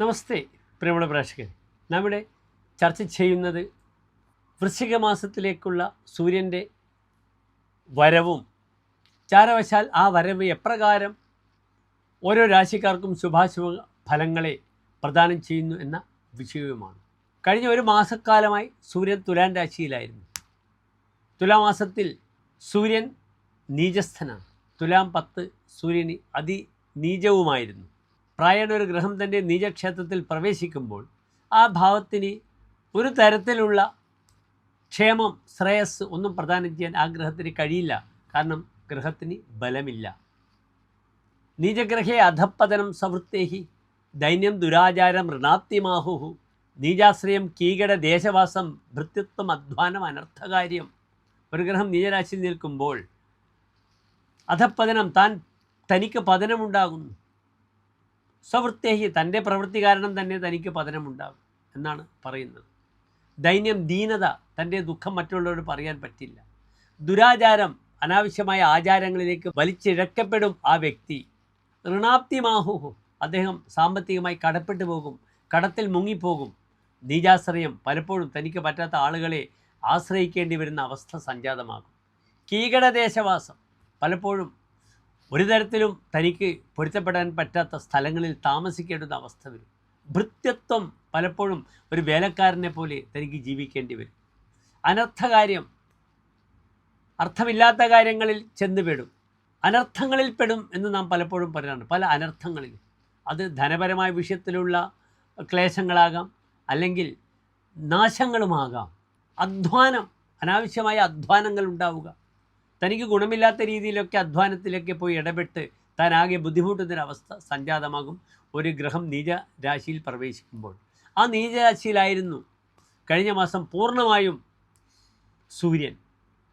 നമസ്തേ പ്രിയമുള്ള പ്രേക്ഷകർ നമ്മുടെ ചർച്ച ചെയ്യുന്നത് വൃശ്ചിക മാസത്തിലേക്കുള്ള സൂര്യന്റെ വരവും ചാരവശാൽ ആ വരവ് എപ്രകാരം ഓരോ രാശിക്കാർക്കും ശുഭാശുഭ ഫലങ്ങളെ പ്രദാനം ചെയ്യുന്നു എന്ന വിഷയവുമാണ്. കഴിഞ്ഞ ഒരു മാസക്കാലമായി സൂര്യൻ തുലാൻ രാശിയിലായിരുന്നു. തുലാമാസത്തിൽ സൂര്യൻ നീചസ്ഥനാണ്. തുലാം പത്ത് സൂര്യന് അതിനീചവുമായിരുന്നു. പ്രായണ ഒരു ഗ്രഹം തന്റെ നീചക്ഷേത്രത്തിൽ പ്രവേശിക്കുമ്പോൾ ആ ഭാവത്തിന് ഒരു തരത്തിലുള്ള ക്ഷേമം ശ്രേയസ് ഒന്നും പ്രദാനം ചെയ്യാൻ ആ ഗ്രഹത്തിന് കഴിയില്ല. കാരണം ഗ്രഹത്തിന് ബലമില്ല. നീചഗ്രഹേ അധപ്പതനം സവൃത്തേഹി ദൈന്യം ദുരാചാരം ഋണാത്തിമാഹുഹു നീചാശ്രയം കീകട ദേശവാസം ഭൃത്യത്വം അധ്വാനം അനർത്ഥകാര്യം. ഒരു ഗ്രഹം നീചരാശിയിൽ നിൽക്കുമ്പോൾ അധപ്പതനം താൻ തനിക്ക് പതനമുണ്ടാകുന്നു. സ്വവൃത്തേഹി തന്റെ പ്രവൃത്തി കാരണം തന്നെ തനിക്ക് പതനമുണ്ടാകും എന്നാണ് പറയുന്നത്. ദൈന്യം ദീനത തന്റെ ദുഃഖം മറ്റുള്ളവരോട് പറയാൻ പറ്റില്ല. ദുരാചാരം അനാവശ്യമായ ആചാരങ്ങളിലേക്ക് വലിച്ചിഴക്കപ്പെടും ആ വ്യക്തി. ഋണാപ്തിമാഹുഹു അദ്ദേഹം സാമ്പത്തികമായി കടപ്പെട്ടു പോകും കടത്തിൽ മുങ്ങിപ്പോകും. നീജാശ്രയം പലപ്പോഴും തനിക്ക് പറ്റാത്ത ആളുകളെ ആശ്രയിക്കേണ്ടി വരുന്ന അവസ്ഥ സംജാതമാകും. കീകടദേശവാസം പലപ്പോഴും ഒരു തരത്തിലും തനിക്ക് പൊരുത്തപ്പെടാൻ പറ്റാത്ത സ്ഥലങ്ങളിൽ താമസിക്കേണ്ടുന്ന അവസ്ഥ വരും. ഭൃത്യത്വം പലപ്പോഴും ഒരു വേലക്കാരനെ പോലെ തനിക്ക് ജീവിക്കേണ്ടി വരും. അനർത്ഥകാര്യം അർത്ഥമില്ലാത്ത കാര്യങ്ങളിൽ ചെന്നുപെടും അനർത്ഥങ്ങളിൽ പെടും എന്ന് നാം പലപ്പോഴും പറയാറുണ്ട് പല അനർത്ഥങ്ങളിൽ. അത് ധനപരമായ വിഷയത്തിലുള്ള ക്ലേശങ്ങളാകാം അല്ലെങ്കിൽ നാശങ്ങളുമാകാം. അധ്വാനം അനാവശ്യമായ അധ്വാനങ്ങൾ ഉണ്ടാവുക. തനിക്ക് ഗുണമില്ലാത്ത രീതിയിലൊക്കെ അധ്വാനത്തിലൊക്കെ പോയി ഇടപെട്ട് താൻ ആകെ ബുദ്ധിമുട്ടുന്നൊരവസ്ഥ സംജാതമാകും. ഒരു ഗ്രഹം നീച രാശിയിൽ പ്രവേശിക്കുമ്പോൾ. ആ നീചരാശിയിലായിരുന്നു കഴിഞ്ഞ മാസം പൂർണമായും സൂര്യൻ.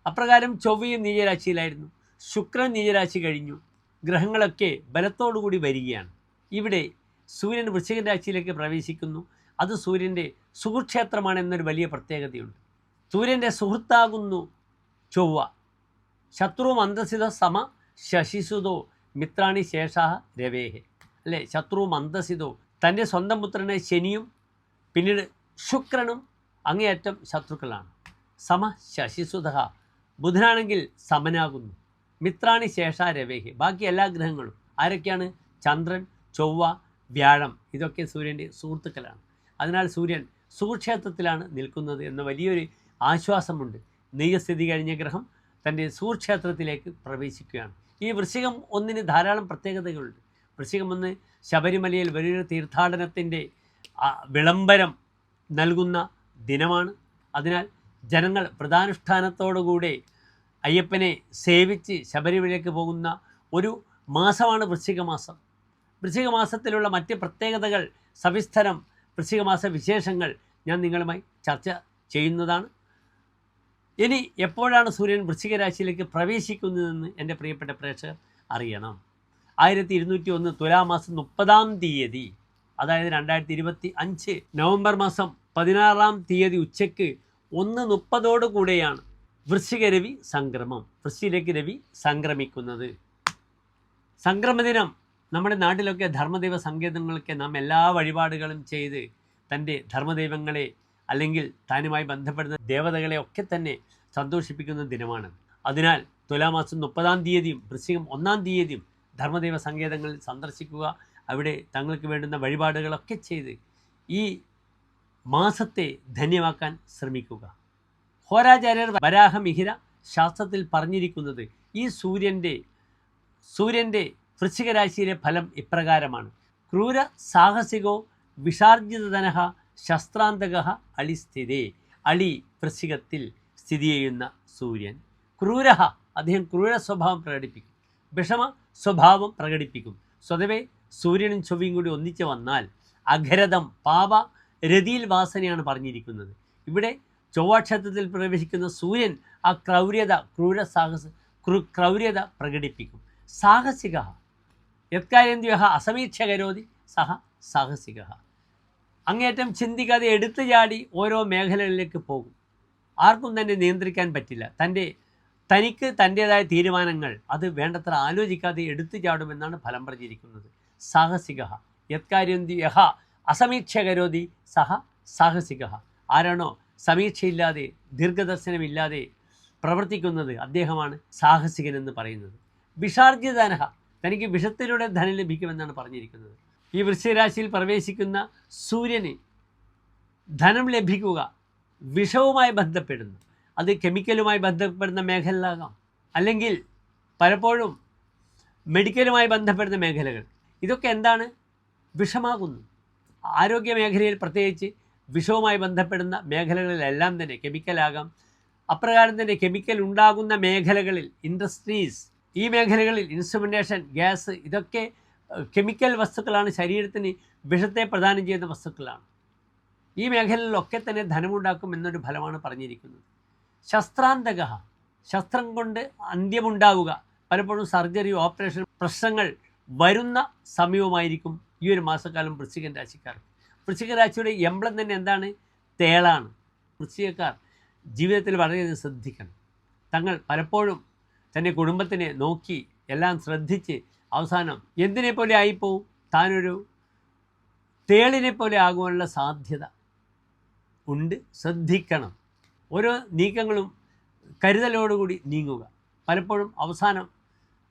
അപ്രകാരം ചൊവ്വയും നീചരാശിയിലായിരുന്നു. ശുക്രൻ നീചരാശി കഴിഞ്ഞു. ഗ്രഹങ്ങളൊക്കെ ബലത്തോടുകൂടി വരികയാണ്. ഇവിടെ സൂര്യൻ വൃശ്ചിക രാശിയിലേക്ക് പ്രവേശിക്കുന്നു. അത് സൂര്യന്റെ സുഹൃക്ഷേത്രമാണ് എന്നൊരു വലിയ പ്രത്യേകതയുണ്ട്. സൂര്യന്റെ സുഹൃത്താകുന്നു ചൊവ്വ. ശത്രു മന്ദസിത സമ ശശിസുതോ മിത്രാണി ശേഷ രവേഹെ. അല്ലേ? ശത്രു മന്ദസിതോ. തന്റെ സ്വന്തം പുത്രനെ ശനിയും പിന്നീട് ശുക്രനും അങ്ങേയറ്റം ശത്രുക്കളാണ്. സമ ശശിസുത. ബുധനാണെങ്കിൽ സമനാകുന്നു. മിത്രാണി ശേഷ രവേഹി. ബാക്കി എല്ലാ ഗ്രഹങ്ങളും ആരൊക്കെയാണ്? ചന്ദ്രൻ ചൊവ്വ വ്യാഴം. ഇതൊക്കെ സൂര്യന്റെ സുഹൃത്തുക്കളാണ്. അതിനാൽ സൂര്യൻ സുക്ഷേത്രത്തിലാണ് നിൽക്കുന്നത് എന്ന വലിയൊരു ആശ്വാസമുണ്ട്. നീയസ്ഥിതി കഴിഞ്ഞ ഗ്രഹം തന്റെ സൂർക്ഷേത്രത്തിലേക്ക് പ്രവേശിക്കുകയാണ്. ഈ വൃശ്ചികം ഒന്നിന് ധാരാളം പ്രത്യേകതകളുണ്ട്. വൃശ്ചികം ഒന്ന് ശബരിമലയിൽ വലിയൊരു തീർത്ഥാടനത്തിന്റെ വിളംബരം നൽകുന്ന ദിനമാണ്. അതിനാൽ ജനങ്ങൾ വ്രതാനുഷ്ഠാനത്തോടുകൂടെ അയ്യപ്പനെ സേവിച്ച് ശബരിമലയിലേക്ക് പോകുന്ന ഒരു മാസമാണ് വൃശ്ചികമാസം. വൃശ്ചികമാസത്തിലുള്ള വൃശ്ചിക മാസത്തിലുള്ള മറ്റ് പ്രത്യേകതകൾ സവിസ്തരം വൃശ്ചികമാസ വിശേഷങ്ങൾ ഞാൻ നിങ്ങളുമായി ചർച്ച ചെയ്യുന്നതാണ്. ഇനി എപ്പോഴാണ് സൂര്യൻ വൃശ്ചിക രാശിയിലേക്ക് പ്രവേശിക്കുന്നതെന്ന് എന്റെ പ്രിയപ്പെട്ട പ്രേക്ഷകർ അറിയണം. ആയിരത്തി ഇരുന്നൂറ്റി ഒന്ന് തുലാമാസം മുപ്പതാം തീയതി അതായത് രണ്ടായിരത്തി ഇരുപത്തി അഞ്ച് നവംബർ മാസം പതിനാറാം തീയതി ഉച്ചയ്ക്ക് ഒന്ന് മുപ്പതോടു കൂടെയാണ് വൃശ്ചിക രവി സംക്രമം വൃശ്ചിയിലേക്ക് രവി സംക്രമിക്കുന്നത്. സംക്രമദിനം നമ്മുടെ നാട്ടിലൊക്കെ ധർമ്മദൈവ സങ്കേതങ്ങളൊക്കെ നാം എല്ലാ വഴിപാടുകളും ചെയ്ത് തന്റെ ധർമ്മദൈവങ്ങളെ അല്ലെങ്കിൽ താനുമായി ബന്ധപ്പെടുന്ന ദേവതകളെ ഒക്കെ തന്നെ സന്തോഷിപ്പിക്കുന്ന ദിനമാണ്. അതിനാൽ തുലാമാസം മുപ്പതാം തീയതിയും വൃശ്ചികം ഒന്നാം തീയതിയും ധർമ്മദൈവ സങ്കേതങ്ങളിൽ സന്ദർശിക്കുക അവിടെ തങ്ങൾക്ക് വേണ്ടുന്ന വഴിപാടുകളൊക്കെ ചെയ്ത് ഈ മാസത്തെ ധന്യമാക്കാൻ ശ്രമിക്കുക. ഹോരാചാര്യർ വരാഹമിഹിര ശാസ്ത്രത്തിൽ പറഞ്ഞിരിക്കുന്നത് ഈ സൂര്യന്റെ സൂര്യന്റെ വൃശ്ചികരാശിയിലെ ഫലം ഇപ്രകാരമാണ്. ക്രൂര സാഹസികോ വിഷാർജിതധനഃ ശസ്ത്രാന്തക അളിസ്ഥിതി അളി വൃശ്ചികത്തിൽ സ്ഥിതി ചെയ്യുന്ന സൂര്യൻ. ക്രൂര അദ്ദേഹം ക്രൂര സ്വഭാവം പ്രകടിപ്പിക്കും. വിഷമ സ്വഭാവം പ്രകടിപ്പിക്കും. സ്വതവേ സൂര്യനും ചൊവ്വയും കൂടി ഒന്നിച്ച് വന്നാൽ അഘരതം പാപ രതിയിൽ വാസനയാണ് പറഞ്ഞിരിക്കുന്നത്. ഇവിടെ ചൊവ്വാക്ഷേത്രത്തിൽ പ്രവേശിക്കുന്ന സൂര്യൻ ആ ക്രൗര്യത ക്രൂര സാഹസ ക്രൂ ക്രൗര്യത പ്രകടിപ്പിക്കും. സാഹസിക. യത്കാര്യന്ത്യ അസമീക്ഷ കരോതി സഹ സാഹസിക. അങ്ങേറ്റം ചിന്തിക്കാതെ എടുത്തു ചാടി ഓരോ മേഖലകളിലേക്ക് പോകും. ആർക്കും തന്നെ നിയന്ത്രിക്കാൻ പറ്റില്ല. തന്റെ തനിക്ക് തന്റേതായ തീരുമാനങ്ങൾ അത് വേണ്ടത്ര ആലോചിക്കാതെ എടുത്തു ചാടുമെന്നാണ് ഫലം പറഞ്ഞിരിക്കുന്നത്. സാഹസിക യത്കാര്യം യഹ. അസമീക്ഷ കരോതി സഹ സാഹസിക ആരാണോ സമീക്ഷയില്ലാതെ ദീർഘദർശനമില്ലാതെ പ്രവർത്തിക്കുന്നത് അദ്ദേഹമാണ് സാഹസികനെന്ന് പറയുന്നത്. വിഷാർജിതനഹ. തനിക്ക് വിഷത്തിലൂടെ ധനം ലഭിക്കുമെന്നാണ് പറഞ്ഞിരിക്കുന്നത്. ഈ വൃശ്ചികരാശിയിൽ പ്രവേശിക്കുന്ന സൂര്യന് ധനം ലഭിക്കുക വിഷവുമായി ബന്ധപ്പെടുന്നു. അത് കെമിക്കലുമായി ബന്ധപ്പെടുന്ന മേഖലയിലാകാം അല്ലെങ്കിൽ പലപ്പോഴും മെഡിക്കലുമായി ബന്ധപ്പെടുന്ന മേഖലകൾ. ഇതൊക്കെ എന്താണ്? വിഷമാകുന്നു. ആരോഗ്യ മേഖലയിൽ പ്രത്യേകിച്ച് വിഷവുമായി ബന്ധപ്പെടുന്ന മേഖലകളിലെല്ലാം തന്നെ കെമിക്കലാകാം. അപ്രകാരം തന്നെ കെമിക്കൽ ഉണ്ടാകുന്ന മേഖലകളിൽ ഇൻഡസ്ട്രീസ് ഈ മേഖലകളിൽ ഇൻസ്ട്രുമെന്റേഷൻ ഗ്യാസ് ഇതൊക്കെ കെമിക്കൽ വസ്തുക്കളാണ്. ശരീരത്തിന് വിഷത്തെ പ്രദാനം ചെയ്യുന്ന വസ്തുക്കളാണ്. ഈ മേഖലയിലൊക്കെ തന്നെ ധനമുണ്ടാക്കും എന്നൊരു ഫലമാണ് പറഞ്ഞിരിക്കുന്നത്. ശസ്ത്രാന്തക ശസ്ത്രം കൊണ്ട് അന്ത്യമുണ്ടാവുക. പലപ്പോഴും സർജറി ഓപ്പറേഷൻ പ്രശ്നങ്ങൾ വരുന്ന സമയവുമായിരിക്കും ഈ ഒരു മാസക്കാലം വൃശ്ചികൻ രാശിക്കാർ വൃശ്ചിക രാശിയുടെ എംബ്ലം തന്നെ എന്താണ്? തേളാണ്. വൃശ്ചികക്കാർ ജീവിതത്തിൽ വളരെയധികം ശ്രദ്ധിക്കണം. തങ്ങൾ പലപ്പോഴും തന്റെ കുടുംബത്തിനെ നോക്കി എല്ലാം ശ്രദ്ധിച്ച് അവസാനം എന്തിനെ പോലെ ആയിപ്പോവും? താനൊരു തേളിനെ പോലെ ആകുവാനുള്ള സാധ്യത ഉണ്ട്. ശ്രദ്ധിക്കണം. ഓരോ നീക്കങ്ങളും കരുതലോടുകൂടി നീങ്ങുക. പലപ്പോഴും അവസാനം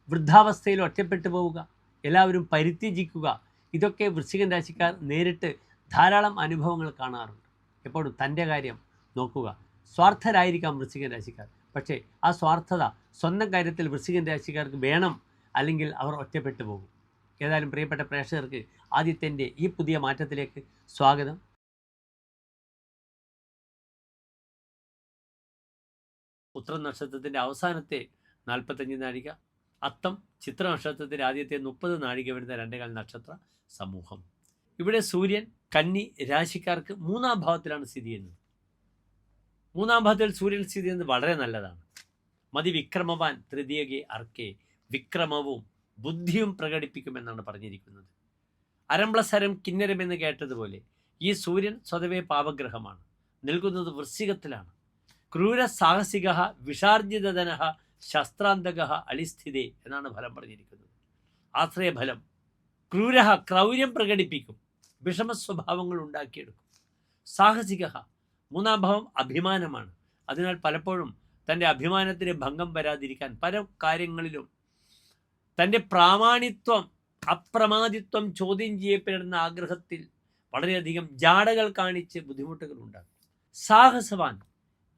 വൃദ്ധാവസ്ഥയിൽ ഒറ്റപ്പെട്ടു പോവുക എല്ലാവരും പരിത്യജിക്കുക ഇതൊക്കെ വൃശ്ചികൻ രാശിക്കാർ നേരിട്ട് ധാരാളം അനുഭവങ്ങൾ കാണാറുണ്ട്. എപ്പോഴും തന്റെ കാര്യം നോക്കുക. സ്വാർത്ഥരായിരിക്കാം വൃശ്ചികൻ രാശിക്കാർ. പക്ഷേ ആ സ്വാർത്ഥത സ്വന്തം കാര്യത്തിൽ വൃശ്ചികൻ രാശിക്കാർക്ക് വേണം അല്ലെങ്കിൽ അവർ ഒറ്റപ്പെട്ടു പോകും. ഏതായാലും പ്രിയപ്പെട്ട പ്രേക്ഷകർക്ക് ആദ്യത്തിന്റെ ഈ പുതിയ മാറ്റത്തിലേക്ക് സ്വാഗതം. ഉത്തര നക്ഷത്രത്തിന്റെ അവസാനത്തെ നാൽപ്പത്തഞ്ച് നാഴിക അത്തം ചിത്ര നക്ഷത്രത്തിന്റെ ആദ്യത്തെ മുപ്പത് നാഴിക വരുന്ന രണ്ടേകാൽ നക്ഷത്ര സമൂഹം. ഇവിടെ സൂര്യൻ കന്നി രാശിക്കാർക്ക് മൂന്നാം ഭാവത്തിലാണ് സ്ഥിതി ചെയ്യുന്നത്. മൂന്നാം ഭാവത്തിൽ സൂര്യൻ സ്ഥിതി ചെയ്യുന്നത് വളരെ നല്ലതാണ്. മതി വിക്രമവാൻ തൃതീയകെ അർക്കെ വിക്രമവും ബുദ്ധിയും പ്രകടിപ്പിക്കുമെന്നാണ് പറഞ്ഞിരിക്കുന്നത്. അരംപ്ലസരം കിന്നരം എന്ന് കേട്ടതുപോലെ ഈ സൂര്യൻ സ്വതവേ പാപഗ്രഹമാണ്. നിൽക്കുന്നത് വൃശ്ചികത്തിലാണ്. ക്രൂര സാഹസിക വിഷാർജിതധന ശസ്ത്രാന്തക അളിസ്ഥിതേ എന്നാണ് ഫലം പറഞ്ഞിരിക്കുന്നത്. ആശ്രയഫലം ക്രൂര ക്രൗര്യം പ്രകടിപ്പിക്കും വിഷമ സ്വഭാവങ്ങൾ ഉണ്ടാക്കിയെടുക്കും. സാഹസിക മൂന്നാം ഭാവം അഭിമാനമാണ്. അതിനാൽ പലപ്പോഴും തന്റെ അഭിമാനത്തിന് ഭംഗം വരാതിരിക്കാൻ പല കാര്യങ്ങളിലും തന്റെ പ്രാമാണിത്വം അപ്രമാദിത്വം ചോദ്യം ചെയ്യപ്പെടുന്ന ആഗ്രഹത്തിൽ വളരെയധികം ജാടകൾ കാണിച്ച് ബുദ്ധിമുട്ടുകൾ ഉണ്ടാകും സാഹസവാൻ.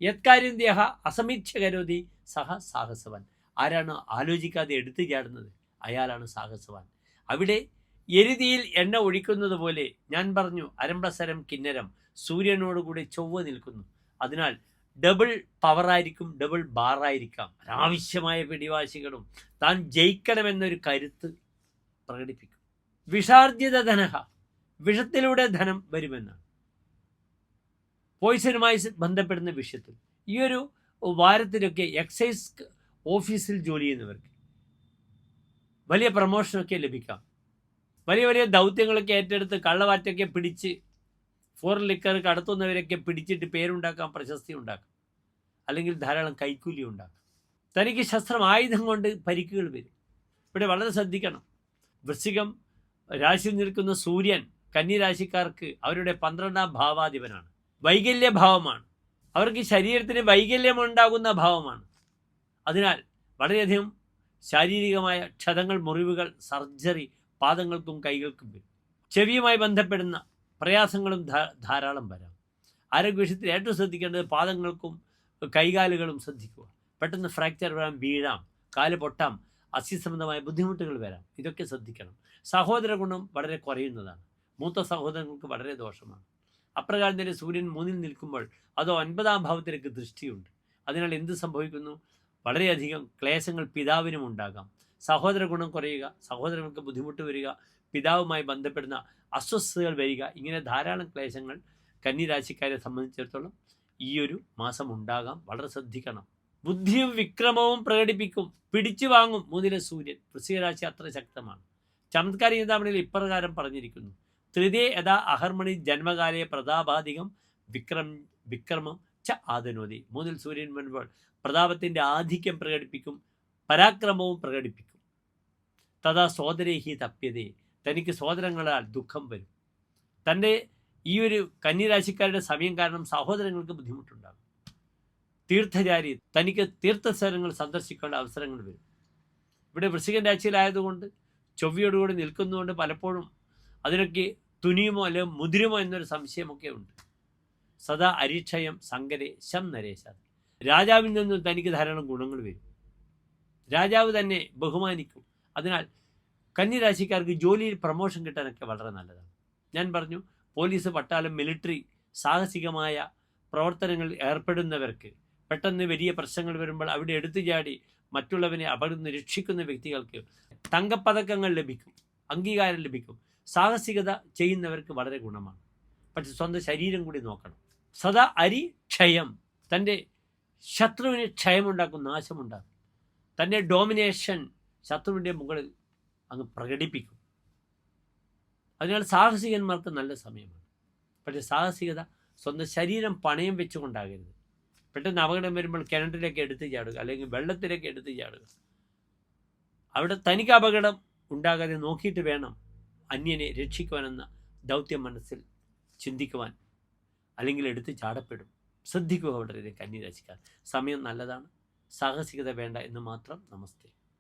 യത്കാര്യം ദേഹ അസമീക്ഷ കരോതി സഹ സാഹസവാൻ. ആരാണ് ആലോചിക്കാതെ എടുത്തു ചാടുന്നത്? അയാളാണ് സാഹസവാൻ. അവിടെ എരുതിയിൽ എണ്ണ ഒഴിക്കുന്നത് പോലെ ഞാൻ പറഞ്ഞു അരമ്പസരം കിന്നരം. സൂര്യനോടുകൂടി ചൊവ്വ നിൽക്കുന്നു. അതിനാൽ ഡബിൾ പവറായിരിക്കും ഡബിൾ ബാറായിരിക്കാം അനാവശ്യമായ പിടിവാശികളും താൻ ജയിക്കണമെന്നൊരു കരുത്ത് പ്രകടിപ്പിക്കും. വിഷാർജിത ധനഹ വിഷത്തിലൂടെ ധനം വരുമെന്നാണ്. പോയിസനുമായി ബന്ധപ്പെടുന്ന വിഷയത്തിൽ ഈ ഒരു വാരത്തിലൊക്കെ എക്സൈസ് ഓഫീസിൽ ജോലി ചെയ്യുന്നവർക്ക് വലിയ പ്രമോഷനൊക്കെ ലഭിക്കാം. വലിയ വലിയ ദൗത്യങ്ങളൊക്കെ ഏറ്റെടുത്ത് കള്ളവാറ്റൊക്കെ പിടിച്ച് ഫോറിൻ ലിക്കർ കടത്തുന്നവരൊക്കെ പിടിച്ചിട്ട് പേരുണ്ടാക്കാം പ്രശസ്തി ഉണ്ടാക്കാം. അല്ലെങ്കിൽ ധാരാളം കൈക്കൂലി ഉണ്ടാക്കാം. തനിക്ക് ശസ്ത്രം ആയുധം കൊണ്ട് പരിക്കുകൾ വരും. ഇവിടെ വളരെ ശ്രദ്ധിക്കണം. വൃശ്ചികം രാശിയിൽ നിൽക്കുന്ന സൂര്യൻ കന്നിരാശിക്കാർക്ക് അവരുടെ പന്ത്രണ്ടാം ഭാവാധിപനാണ്. വൈകല്യ ഭാവമാണ് അവർക്ക് ശരീരത്തിന് വൈകല്യം ഉണ്ടാകുന്ന ഭാവമാണ്. അതിനാൽ വളരെയധികം ശാരീരികമായ ക്ഷതങ്ങൾ മുറിവുകൾ സർജറി പാദങ്ങൾക്കും കൈകൾക്കും വരും. ചെവിയുമായി ബന്ധപ്പെടുന്ന പ്രയാസങ്ങളും ധാരാളം വരാം. ആരോഗ്യവിഷയത്തിൽ ഏറ്റവും ശ്രദ്ധിക്കേണ്ടത് പാദങ്ങൾക്കും കൈകാലുകളും ശ്രദ്ധിക്കുക. പെട്ടെന്ന് ഫ്രാക്ചർ വരാം വീഴാം കാൽ പൊട്ടാം അസ്ഥിസംബന്ധമായ ബുദ്ധിമുട്ടുകൾ വരാം. ഇതൊക്കെ ശ്രദ്ധിക്കണം. സഹോദര ഗുണം വളരെ കുറയുന്നതാണ്. മൂത്ത സഹോദരങ്ങൾക്ക് വളരെ ദോഷമാണ്. അപ്രകാരം തന്നെ സൂര്യൻ മൂന്നിൽ നിൽക്കുമ്പോൾ അതോ ഒൻപതാം ഭാവത്തിലേക്ക് ദൃഷ്ടിയുണ്ട്. അതിനാൽ എന്ത് സംഭവിക്കുന്നു? വളരെയധികം ക്ലേശങ്ങൾ പിതാവിനും ഉണ്ടാകാം. സഹോദര ഗുണം കുറയുക സഹോദരങ്ങൾക്ക് ബുദ്ധിമുട്ട് വരിക പിതാവുമായി ബന്ധപ്പെടുന്ന അസ്വസ്ഥതകൾ വരിക ഇങ്ങനെ ധാരാളം ക്ലേശങ്ങൾ കന്നിരാശിക്കാരെ സംബന്ധിച്ചിടത്തോളം ഈ ഒരു മാസം ഉണ്ടാകാം. വളരെ ശ്രദ്ധിക്കണം. ബുദ്ധിയും വിക്രമവും പ്രകടിപ്പിക്കും. പിടിച്ചു വാങ്ങും. മൂന്നിലെ സൂര്യൻ. വൃശ്ചികരാശി അത്ര ശക്തമാണ്. ചമത്കാരി ചിന്താമണിയിൽ ഇപ്രകാരം പറഞ്ഞിരിക്കുന്നു. തൃതീയ യഥാ അഹർമണി ജന്മകാലയ പ്രതാപാധികം വിക്രം വിക്രമം ച ആദനോദി. മൂന്നിൽ സൂര്യൻ വരുമ്പോൾ പ്രതാപത്തിന്റെ ആധിക്യം പ്രകടിപ്പിക്കും. പരാക്രമവും പ്രകടിപ്പിക്കും. തഥാ സോദരേഹി തപ്യതേ. തനിക്ക് സഹോദരങ്ങളാൽ ദുഃഖം വരും. തന്റെ ഈ ഒരു കന്യരാശിക്കാരുടെ സമയം കാരണം സഹോദരങ്ങൾക്ക് ബുദ്ധിമുട്ടുണ്ടാകും. തീർത്ഥചാരി തനിക്ക് തീർത്ഥസ്ഥലങ്ങൾ സന്ദർശിക്കേണ്ട അവസരങ്ങൾ വരും. ഇവിടെ വൃശ്ചികൻ രാശിയിലായതുകൊണ്ട് ചൊവ്വയോടുകൂടി നിൽക്കുന്നതുകൊണ്ട് പലപ്പോഴും അതിനൊക്കെ തുനിയുമോ അല്ലെങ്കിൽ മുതിരുമോ എന്നൊരു സംശയമൊക്കെ ഉണ്ട്. സദാ അരിക്ഷയം സങ്കരെ ശം നരേശ. രാജാവിൽ നിന്നും തനിക്ക് ധാരാളം ഗുണങ്ങൾ വരും. രാജാവ് തന്നെ ബഹുമാനിക്കും. അതിനാൽ കന്യരാശിക്കാർക്ക് ജോലിയിൽ പ്രമോഷൻ കിട്ടാനൊക്കെ വളരെ നല്ലതാണ്. ഞാൻ പറഞ്ഞു പോലീസ് പട്ടാളം മിലിറ്ററി സാഹസികമായ പ്രവർത്തനങ്ങളിൽ ഏർപ്പെടുന്നവർക്ക് പെട്ടെന്ന് വലിയ പ്രശ്നങ്ങൾ വരുമ്പോൾ അവിടെ എടുത്തു ചാടി മറ്റുള്ളവനെ അപകടം രക്ഷിക്കുന്ന വ്യക്തികൾക്ക് തങ്കപ്പതക്കങ്ങൾ ലഭിക്കും അംഗീകാരം ലഭിക്കും. സാഹസികത ചെയ്യുന്നവർക്ക് വളരെ ഗുണമാണ്. പക്ഷെ സ്വന്തം ശരീരം കൂടി നോക്കണം. സദാ അരി ക്ഷയം. തന്റെ ശത്രുവിന് ക്ഷയമുണ്ടാക്കും നാശമുണ്ടാക്കും. തന്റെ ഡോമിനേഷൻ ശത്രുവിന്റെ മുകളിൽ അങ്ങ് പ്രകടിപ്പിക്കും. അതിനാൽ സാഹസികന്മാർക്ക് നല്ല സമയമാണ്. പക്ഷേ സാഹസികത സ്വന്തം ശരീരം പണയം വെച്ചുകൊണ്ടാകരുത്. പെട്ടെന്ന് അപകടം വരുമ്പോൾ കിണറ്റിലേക്ക് എടുത്ത് ചാടുക അല്ലെങ്കിൽ വെള്ളത്തിലേക്ക് എടുത്ത് ചാടുക. അവിടെ തനിക്ക് അപകടം ഉണ്ടാകാതെ നോക്കിയിട്ട് വേണം അന്യനെ രക്ഷിക്കുവാനെന്ന ദൗത്യം മനസ്സിൽ ചിന്തിക്കുവാൻ. അല്ലെങ്കിൽ എടുത്ത് ചാടപ്പെടും. ശ്രദ്ധിക്കുക വളരെ കന്യരാശിക്കാർ. സമയം നല്ലതാണ്. സാഹസികത വേണ്ട എന്ന് മാത്രം നമസ്തേ.